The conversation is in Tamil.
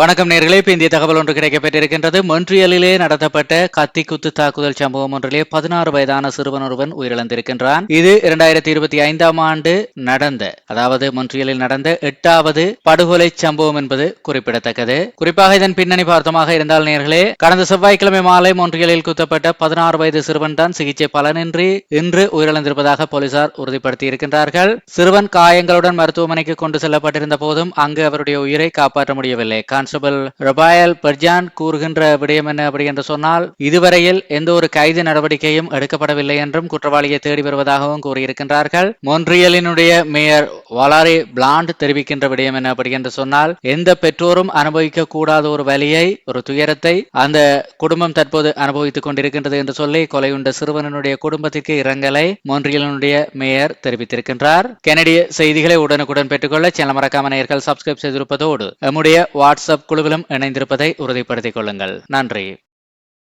வணக்கம் நேர்களே. இப்போ இந்திய தகவல் ஒன்று கிடைக்கப்பட்டிருக்கின்றது மொன்றியலிலே நடத்தப்பட்ட கத்தி குத்து தாக்குதல் சம்பவம் ஒன்றிலே பதினாறு வயதான சிறுவன் ஒருவன் உயிரிழந்திருக்கின்றான். இது இரண்டாயிரத்தி இருபத்தி ஐந்தாம் ஆண்டு நடந்த அதாவது மொன்றியலில் நடந்த எட்டாவது படுகொலை சம்பவம் என்பது குறிப்பிடத்தக்கது. குறிப்பாக இதன் பின்னணி பார்த்தமாக இருந்தால் நேர்களே கடந்த செவ்வாய்க்கிழமை மாலை மொன்றியலில் குத்தப்பட்ட பதினாறு வயது சிறுவன் தான் சிகிச்சை பலனின்றி இன்று உயிரிழந்திருப்பதாக போலீசார் உறுதிப்படுத்தியிருக்கின்றார்கள். சிறுவன் காயங்களுடன் மருத்துவமனைக்கு கொண்டு செல்லப்பட்டிருந்த போதும் அங்கு அவருடைய உயிரை காப்பாற்ற முடியவில்லை. கான்ஸ்டபிள் ரபாயல் பர்ஜான் கூறுகின்ற விடயம் என்ன அப்படி என்று சொன்னால் இதுவரையில் எந்த ஒரு கைது நடவடிக்கையும் எடுக்கப்படவில்லை என்றும் குற்றவாளியை தேடி வருவதாகவும் கூறியிருக்கின்றார்கள். மொன்றியலினுடைய மேயர் வலாரி பிளாண்ட் தெரிவிக்கின்ற விடயம் என்ன அப்படி என்று சொன்னால் எந்த பெற்றோரும் அனுபவிக்க கூடாத ஒரு வலியை ஒரு துயரத்தை அந்த குடும்பம் தற்போது அனுபவித்துக் கொண்டிருக்கின்றது என்று சொல்லி கொலையுண்ட சிறுவனுடைய குடும்பத்திற்கு இரங்கலை மோன்ரியலினுடைய மேயர் தெரிவித்திருக்கின்றார். கெனடிய செய்திகளை உடனுக்குடன் பெற்றுக்கொள்ள சேனல் மறக்காம நேயர்கள் சப்ஸ்கிரைப் செய்திருப்பதோடு நம்முடைய வாட்ஸ்அப் குழுவிலும் இணைந்திருப்பதை உறுதிப்படுத்திக் கொள்ளுங்கள். நன்றி.